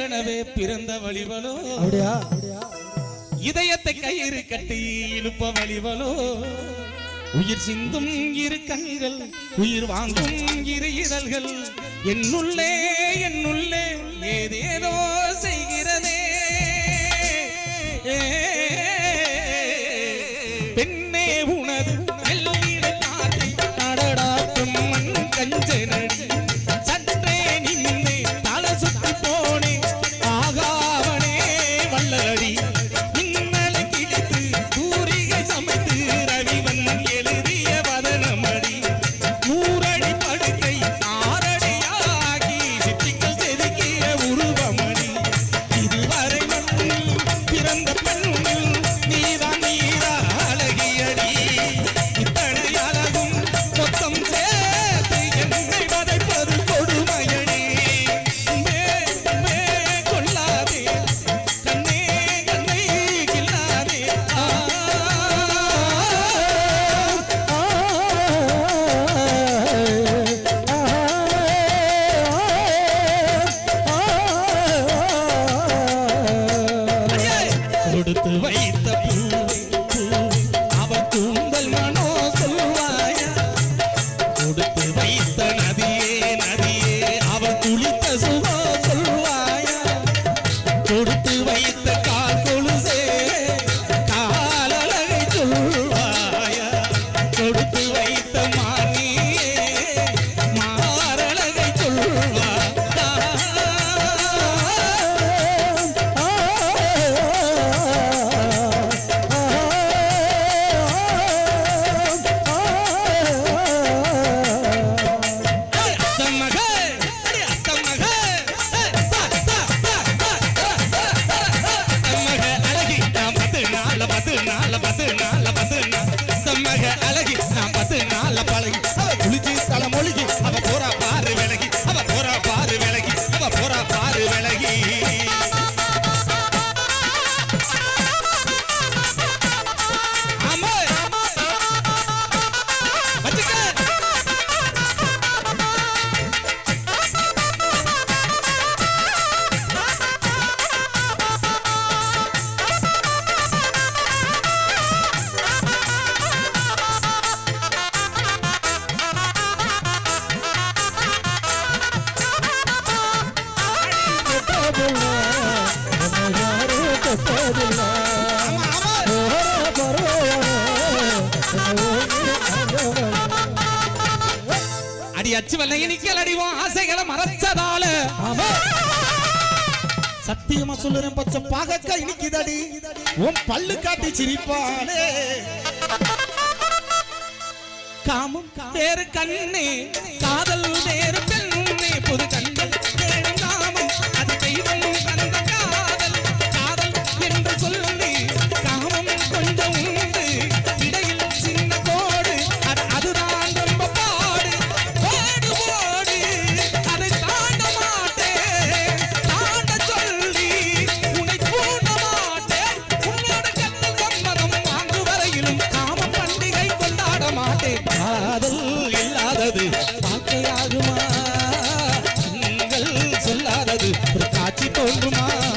ஏற்கனவே பிறந்த வழிவலோ? அப்படியா? இதயத்தை கயிறு கட்டி இழுப்ப வழிவலோ? உயிர் சிந்தும் இரு கண்கள் உயிர் வாங்கும் இரு இதழ்கள். என்னுள்ளே என்னுள்ளே ஏதேதோ கொடுத்து வைத்த பூவை நாலு பத்து நாலு பத்து நாலு ஆமா ஆமா அடி அச்சு வெள்ளைய அடிவோம் ஆசைகளை மறைச்சதால. சத்தியமா சொல்லுறேன் பச்சை பாகக்கா இனிக்குதடி. உன் பல்லு காட்டி சிரிப்பானே காமும் வேறு கண்ணே காதல் காதல் இல்லாதது. வார்த்தையாகுமா நீங்கள் சொல்லாதது. ஒரு காட்சி தோன்றுமா